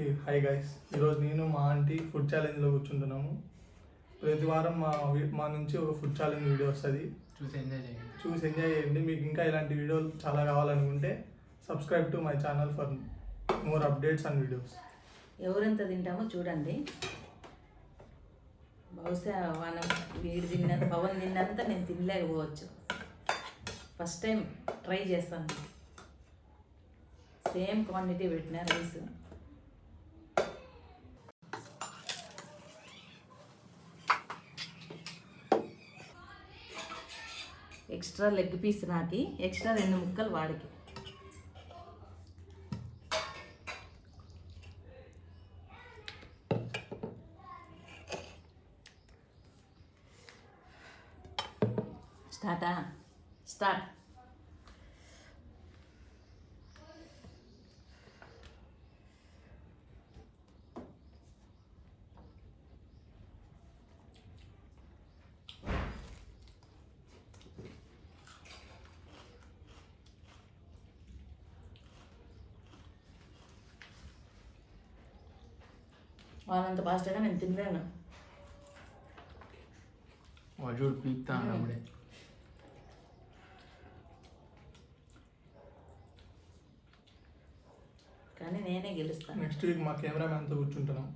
అందరికీ hi guys ఈరోజు నేను మా ఆంటీ ఫుడ్ ఛాలెంజ్లో కూర్చుంటున్నాము. ప్రతి వారం మా వి- మా నుంచి ఒక ఫుడ్ ఛాలెంజ్ వీడియో వస్తుంది. చూసి ఎంజాయ్ చేయండి. చూసి ఎంజాయ్ చేయండి. మీకు ఇంకా ఇలాంటి వీడియోలు చాలా కావాలనుకుంటే subscribe to my channel for more updates and videos ఎవరెంత తింటామో చూడండి. బహుశా మనం వీడు తిన్నంత పవన్ తిన్నంత నేను తినలేకపోవచ్చు. ఫస్ట్ టైం ట్రై చేస్తాను. సేమ్ క్వాంటిటీ పెట్టిన రైస్ ఎక్స్ట్రా లెగ్ పీస్ నాకి ఎక్స్ట్రా రెండు ముక్కలు వాడికి. స్టార్టా? స్టార్ట్. వాళ్ళంత ఫాస్ట్గా నేను తినలేను. వాడు చూడు పీక్తా అన్నప్పుడే కానీ నేనే గెలుస్తాను. నెక్స్ట్ వీక్ మా కెమెరామ్యాన్తో కూర్చుంటున్నాం.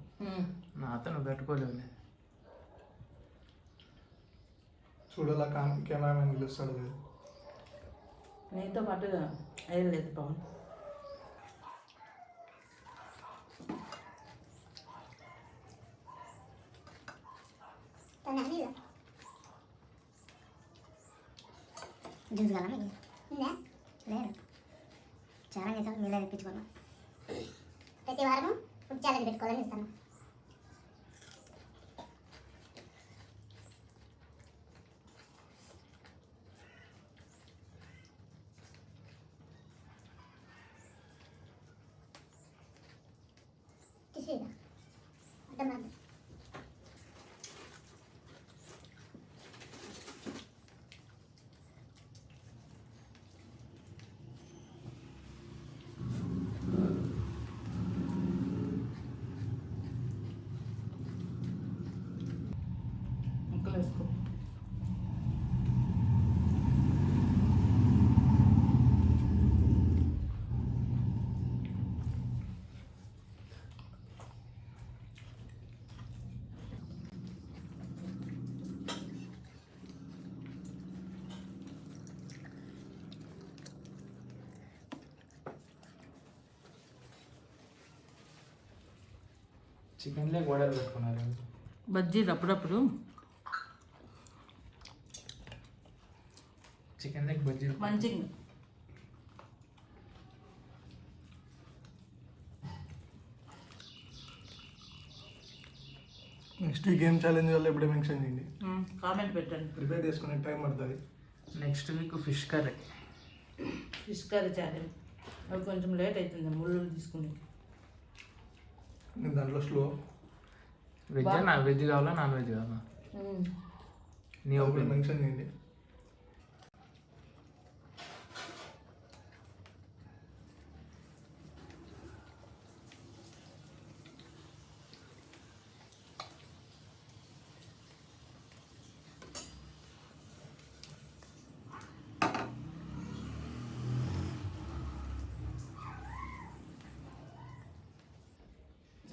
నా అతను పెట్టుకోలేవులే చూడాలా కెమెరామ్యాన్ గెలుస్తాడు లేదు. నీతో పాటు అయ్యలేదు పవన్. జ్యూస్ కావాలా మీకు లేదు చాలా చేసాం మీలో తెప్పించుకున్నాం ప్రతి వారము ఫుడ్ ఛాలెంజ్ పెట్టుకోవాలని ఇస్తాను తీసేయరా అర్థం కాదు ముక్కలు వేసుకో చికెన్ లేక వడలు పెట్టుకున్నారు. బజ్జీలు అప్పుడప్పుడు. చికెన్ లేక బజ్జీలు మంచిగా. నెక్స్ట్ వీక్ ఏం ఛాలెంజ్ వల్ల ఇప్పుడే మెన్షన్ చేయండి. కామెంట్ పెట్టండి. ప్రిపేర్ చేసుకునే టైం పడుతుంది. Next week fish curry. Fish curry challenge అవి కొంచెం లేట్ అవుతుంది ముళ్ళు తీసుకుని నేను దాంట్లో స్లో వెజ్ నా వెజ్ కావాలా? నాన్ వెజ్ కావాలా నీ ఒకటి ఒపీనియన్ మెన్షన్ చేయండి.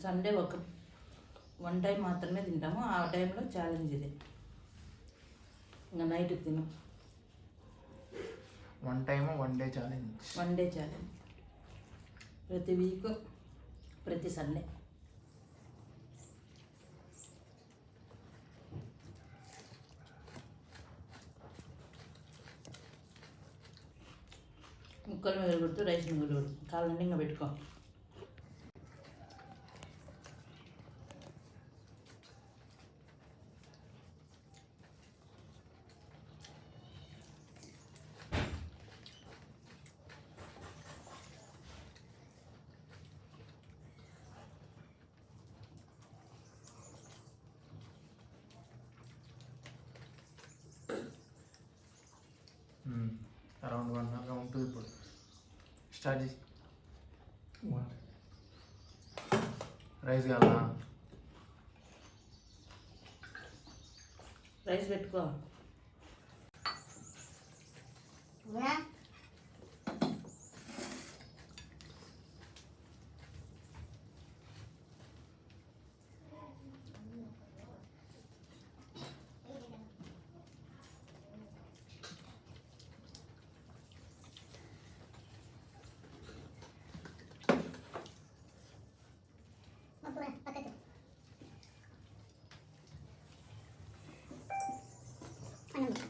సండే ఒక వన్ టైం మాత్రమే తింటాము. ఆ టైంలో ఛాలెంజ్ ఇది. ఇంకా నైట్ తినం. One time one day challenge one day challenge ప్రతి వీక్ ప్రతి సండే ముక్కలు మీద కొడుతూ రైస్ కొడుతూ కాళ్ళని ఇంకా పెట్టుకో. అరౌండ్ వన్ అవర్ ఉంటుంది ఇప్పుడు. స్టార్ట్ చేసి. రైస్ కావాలా? రైస్ పెట్టుకో కూడా పక్కకు అన్నం పెట్టు.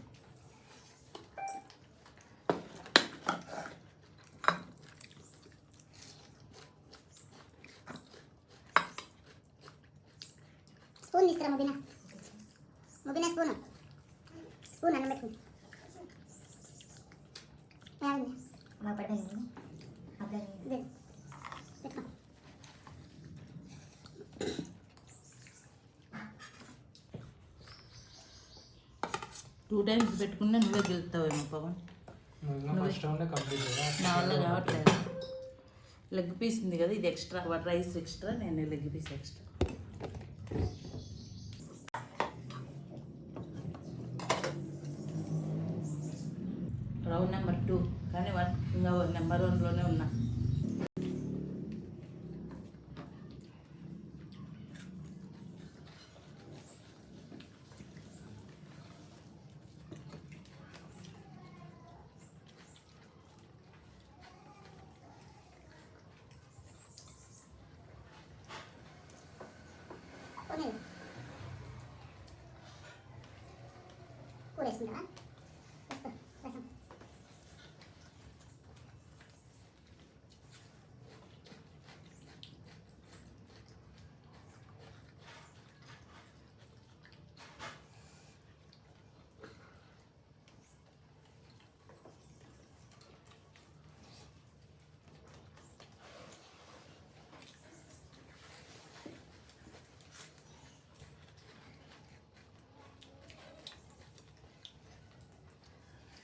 స్పూన్ తీసుకురా ముబినా ముబినా స్పూన్. స్పూన్ అన్నం పెట్టుకుని టూ టైమ్స్ పెట్టుకున్నా నువ్వే గెలుస్తావేమో పవన్ నువ్వు. ఇంకా ఫస్ట్ రౌండ్ కంప్లీట్ నా వల్ల కావట్లేదు. లెగ్ పీస్ ఉంది కదా ఇది ఎక్స్ట్రా రైస్ ఎక్స్ట్రా నేను leg piece extra round number two కానీ వన్ ఇంకా నెంబర్ వన్లోనే ఉన్నా పోనీ కూర వేసుకుంటావా వేసుకో రసం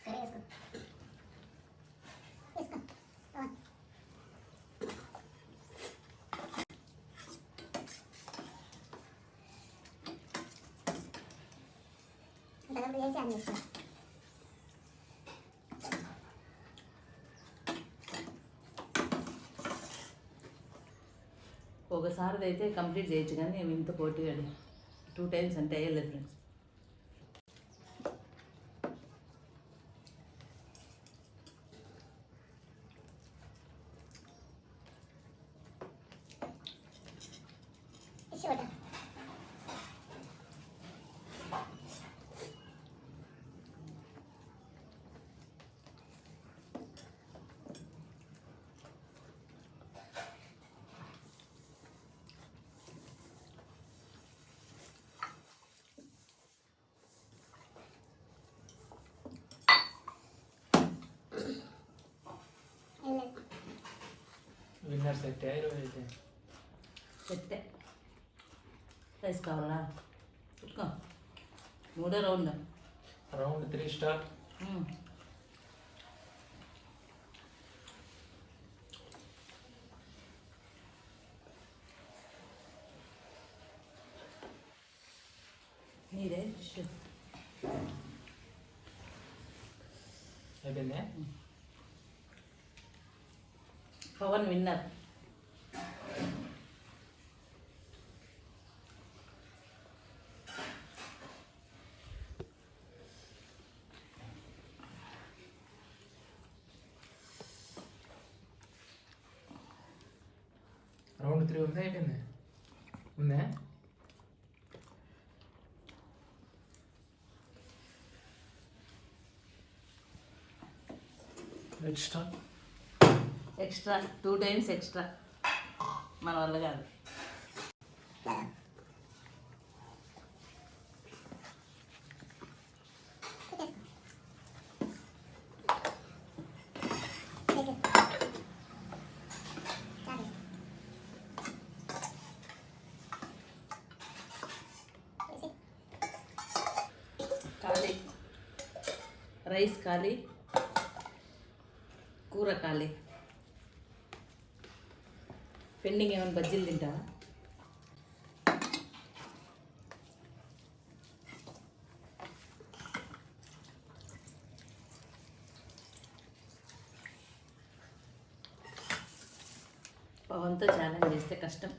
సరే వేసుకో వేసుకో పవన్ ఇంతకుముందు చేసి ఒకసారి అయితే కంప్లీట్ చేయొచ్చు కానీ మేము ఇంత పోటీగా టూ టైమ్స్ అంటే అయ్యలేదు ఫ్రెండ్స్ విన్నర్ సెట్ ఈరోజు అయితే పెట్టే రైస్ కావాలా పెట్టుకో మూడో రౌండ్ రౌండ్ త్రీ స్టార్ మ్మ్. నీదే డిష్ అయిపోయింది పవన్ విన్నర్ రౌండ్ త్రీ ఉందా అయిపోయింది ఉందా let start extra two times extra. మన వల్ల కాదు. ఖాళీ. రైస్ ఖాళీ. కూర ఖాళీ. ఈవినింగ్ ఏమైనా బజ్జీలు తింటావా? పవన్తో ఛాలెంజ్ చేస్తే కష్టం.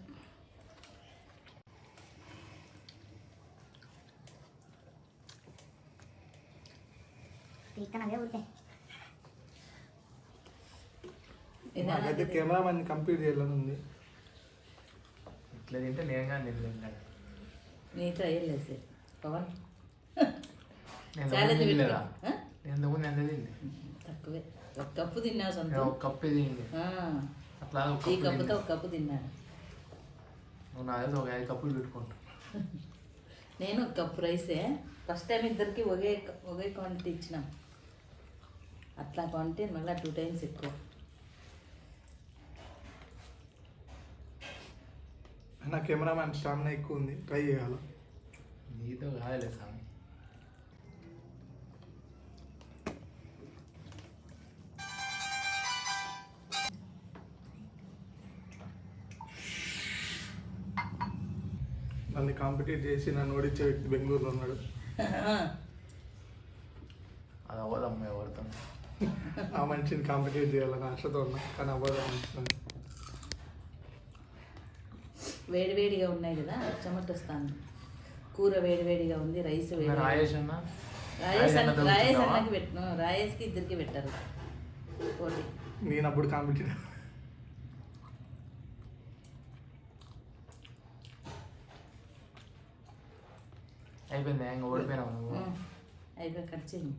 నాకైతే కెమెరా మంది కంప్లీట్ చేయాలని ఉంది. ఇట్లా తింటే నేను కానీ తినలేదు నీతో అయ్యలేదు పవన్? నేను తినలేదా? నేను ఇంతకుముందు ఎంత తింది తక్కువే. ఒక కప్పు తిన్నావు నేను సొంతం ఒక కప్పు తింది అట్లా ఒక ఈ కప్పుతో. ఒక కప్పు తిన్నాను. నువ్వు నా దగ్గర ఒక ఐదు కప్పులు పెట్టుకుంటా. నేను ఒక కప్పు రైసే. ఫస్ట్ టైం ఇద్దరికి ఒకే ఒకే క్వాంటిటీ ఇచ్చినాం. అట్లా క్వాంటిటీ మళ్ళీ టూ టైమ్స్ ఎక్కువ. నా కెమెరామెన్ స్టామినా ఎక్కువ ఉంది ట్రై చేయాలి? నీతో కాదులే స్వామి. నన్ను కాంపిటీట్ చేసి నన్ను ఓడించే వ్యక్తి బెంగళూరులో ఉన్నాడు. అది అవ్వదమ్మా ఎవరితో ఆ మనిషిని కాంపిటీట్ చేయాలని ఆశతో ఉన్నా కానీ అవ్వదు వేడివేడిగా ఉన్నాయి కదా చెమట వస్తాను కూర వేడివేడిగా ఉంది రైస్ వేడి రాయేష్ అన్న? రాయేష్? అన్నకి పెట్టిన రాయేష్కి ఇద్దరికి పెట్టారు. పోటీ. నేను అప్పుడు కాంపిటీట్ అయిపోయింది? ఇంకా ఓడిపోయినావు నువ్వు? అయిపోయి కట్ చేయి.